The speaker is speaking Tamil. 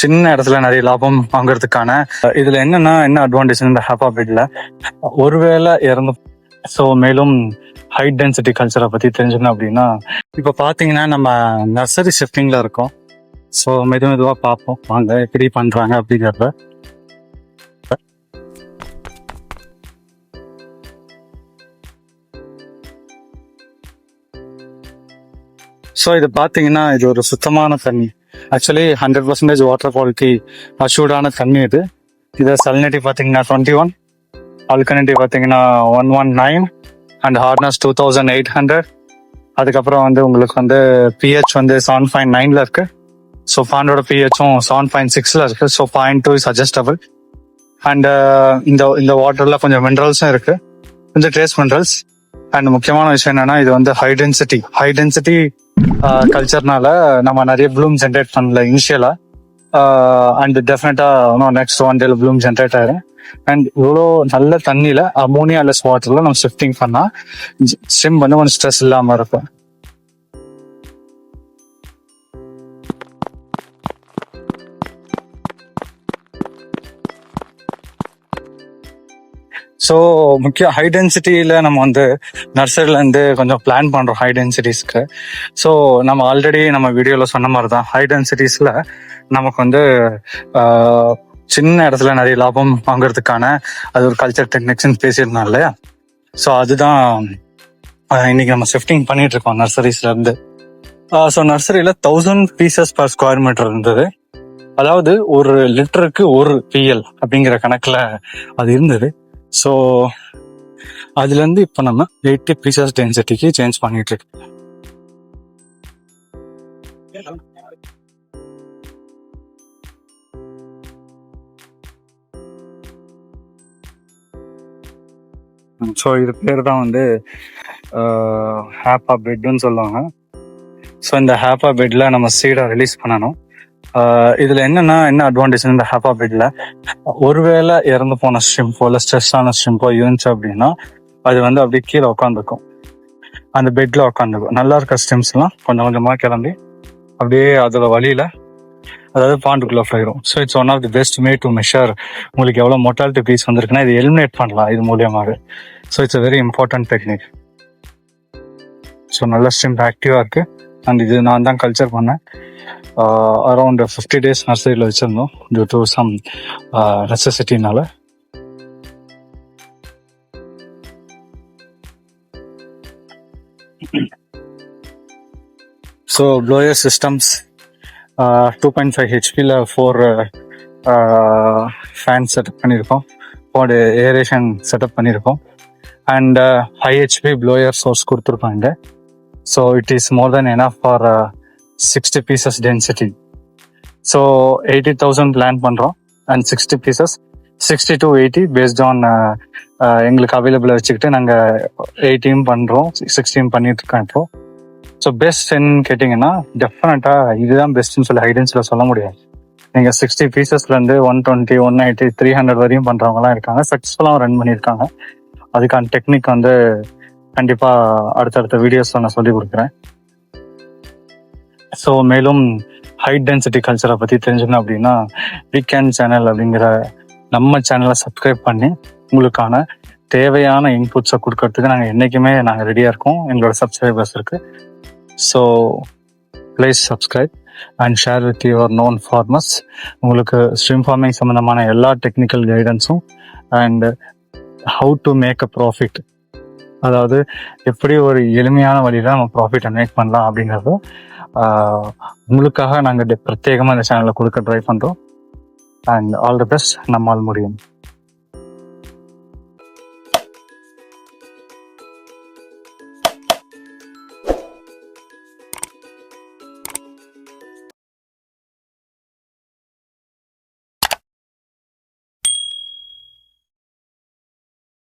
சின்ன இடத்துல நிறைய லாபம் வாங்குறதுக்கான இதுல என்னன்னா என்ன அட்வான்டேஜ் இந்த ஹாப்பா பெட்ல ஒருவேளை இறந்து ஸோ மேலும் ஹை டென்சிட்டி கல்ச்சரை பத்தி தெரிஞ்சுக்கணும் அப்படின்னா இப்போ பாத்தீங்கன்னா நம்ம நர்சரி ஷிஃப்டிங்ல இருக்கோம். ஸோ மெது மெதுவா பார்ப்போம். வாங்க எப்படி பண்றாங்க அப்படிங்கிறத. ஸோ இது பார்த்தீங்கன்னா இது ஒரு சுத்தமான தண்ணி. Actually hundred percentage water quality அஷ்யூர்டான தண்ணி இது இதை சலினிட்டி பார்த்தீங்கன்னா டுவெண்ட்டி ஒன் ஆல்கனிட்டி பார்த்தீங்கன்னா one one nine and hardness two thousand eight hundred அதுக்கப்புறம் வந்து உங்களுக்கு வந்து பிஹெச் வந்து செவன் பாயிண்ட் நைனில் இருக்கு ஸோ பாண்டோட பிஹெச்சும் செவன் பாயிண்ட் சிக்ஸில் இருக்கு so point two is adjustable and இந்த இந்த வாட்டரில் கொஞ்சம் மினரல்ஸும் இருக்கு கொஞ்சம் ட்ரேஸ் மினரல்ஸ் அண்ட் முக்கியமான விஷயம் என்னன்னா இது வந்து ஹை டென்சிட்டி ஹை டென்சிட்டி கல்ச்சர்னால நம்ம நிறைய ப்ளூம் ஜென்ரேட் பண்ணல இனிஷியலா அண்ட் டெஃபினட்டா நெக்ஸ்ட் ஒன் டேல ப்ளூம் ஜென்ரேட் ஆயிரும். அண்ட் இவ்வளோ நல்ல தண்ணியில அமோனியா லெஸ் வாட்டர்ல நம்ம ஷிஃப்டிங் பண்ணா ஸ்விம் வந்து கொஞ்சம் ஸ்ட்ரெஸ் இல்லாம இருக்கும். ஸோ முக்கிய ஹை டென்சிட்டியில் நம்ம வந்து நர்சரிலேருந்து கொஞ்சம் பிளான் பண்ணுறோம் ஹை டென்சிட்டிஸ்க்கு ஸோ நம்ம ஆல்ரெடி நம்ம வீடியோவில் சொன்ன மாதிரி தான் ஹை டென்சிட்டிஸில் நமக்கு வந்து சின்ன இடத்துல நிறைய லாபம் வாங்குறதுக்கான அது ஒரு கல்ச்சர் டெக்னிக்ஸ்ன்னு பேசியிருந்தோம் இல்லையா? ஸோ அதுதான் இன்னைக்கு நம்ம ஷிஃப்டிங் பண்ணிட்டு இருக்கோம் நர்சரிஸ்லேருந்து ஸோ நர்சரியில் thousand pieces per square metre இருந்தது. அதாவது ஒரு லிட்டருக்கு ஒரு பிஎல் அப்படிங்கிற கணக்கில் அது இருந்தது. ஸோ அதுலேருந்து இப்போ நம்ம எயிட்டி பீசஸ் டென்சிட்டிக்கு சேஞ்ச் பண்ணிட்டு இருக்கோம். ஸோ இது பேர் தான் வந்து ஹேப்பா பெட்னு சொல்லுவாங்க. ஸோ இந்த ஹேப்பா பெட்ல நம்ம சீடை ரிலீஸ் பண்ணணும். இதுல என்னன்னா என்ன அட்வான்டேஜ் இந்த ஹேப்பா ஒருவேளை இறந்து போன ஸ்ட்ரிம்போ இல்லை ஸ்ட்ரெஸ் ஆன ஸ்ட்ரிம்போ இருந்துச்சு அப்படின்னா அது வந்து அப்படியே கீழே உட்காந்துக்கும் அந்த பெட்ல உட்காந்துக்கும் நல்லா இருக்க ஸ்டெம்ஸ் எல்லாம் கொஞ்சம் கொஞ்சமா கிளம்பி அப்படியே அதோட வழியில அதாவது பாண்டுக்குள்ள போயிடும் so it's one of the best way to measure உங்களுக்கு எவ்வளவு மொட்டாலிட்டி பீஸ் வந்திருக்குன்னா இது எலிமினேட் பண்ணலாம் இது மூலியமாக so it's very important technique so நல்ல ஸ்ட்ரிம் ஆக்டிவா இருக்கு. அண்ட் இது நான் தான் கல்ச்சர் பண்ணேன். அரௌண்ட் ஃபிஃப்டி டேஸ் நர்சரியில் வச்சிருந்தோம் due to some நெசசிட்டினால so blower systems two point five ஹெச்பியில் four fan setup பண்ணியிருக்கோம் ஃபோர் ஏரேஷன் செட்டப் பண்ணியிருக்கோம் and high HP blower source கொடுத்துருக்காங்க. So it is more than enough for sixty pieces density so eighty thousand plan பண்ணுறோம் and sixty pieces sixty to eighty based on எங்களுக்கு அவைலபிளாக வச்சுக்கிட்டு நாங்கள் எயிட்டியும் பண்ணுறோம் சிக்ஸ்டியும் பண்ணிட்டு இருக்கோம் இப்போ. ஸோ பெஸ்ட்ன்னு கேட்டிங்கன்னா டெஃபினட்டாக இதுதான் பெஸ்ட்னு சொல்லி ஹைடன்ஸில் சொல்ல முடியாது நீங்கள் sixty பீசஸ்லேருந்து one twenty one eighty three hundred வரையும் பண்ணுறவங்களாம் இருக்காங்க. சக்ஸஸ்ஃபுல்லாக ரன் பண்ணியிருக்காங்க. அதுக்கான டெக்னிக் வந்து கண்டிப்பாக அடுத்தடுத்த வீடியோஸில் நான் சொல்லி கொடுக்குறேன். ஸோ மேலும் ஹை டென்சிட்டி கல்ச்சரை பற்றி தெரிஞ்சுக்கணும் அப்படின்னா வீக்கெண்ட் சேனல் அப்படிங்கிற நம்ம சேனலை சப்ஸ்கிரைப் பண்ணி உங்களுக்கான தேவையான இன்புட்ஸை கொடுக்கறதுக்கு நாங்கள் என்றைக்குமே நாங்கள் ரெடியாக இருக்கோம். எங்களோட சப்ஸ்கிரைபர்ஸ் இருக்குது so please subscribe and share with your known farmers உங்களுக்கு ஸ்ட்ரீம் ஃபார்மிங் சம்மந்தமான எல்லா technical கைடன்ஸும் and how to make a profit அதாவது எப்படி ஒரு எளிமையான வழியில் நம்ம ப்ராஃபிட் மேக் பண்ணலாம் அப்படிங்கிறது உங்களுக்காக நாங்கள் பிரத்யேகமாக இந்த சேனலில் கொடுக்க ட்ரை பண்ணுறோம் அண்ட் ஆல் தி பெஸ்ட் நம்மால் முடியும்.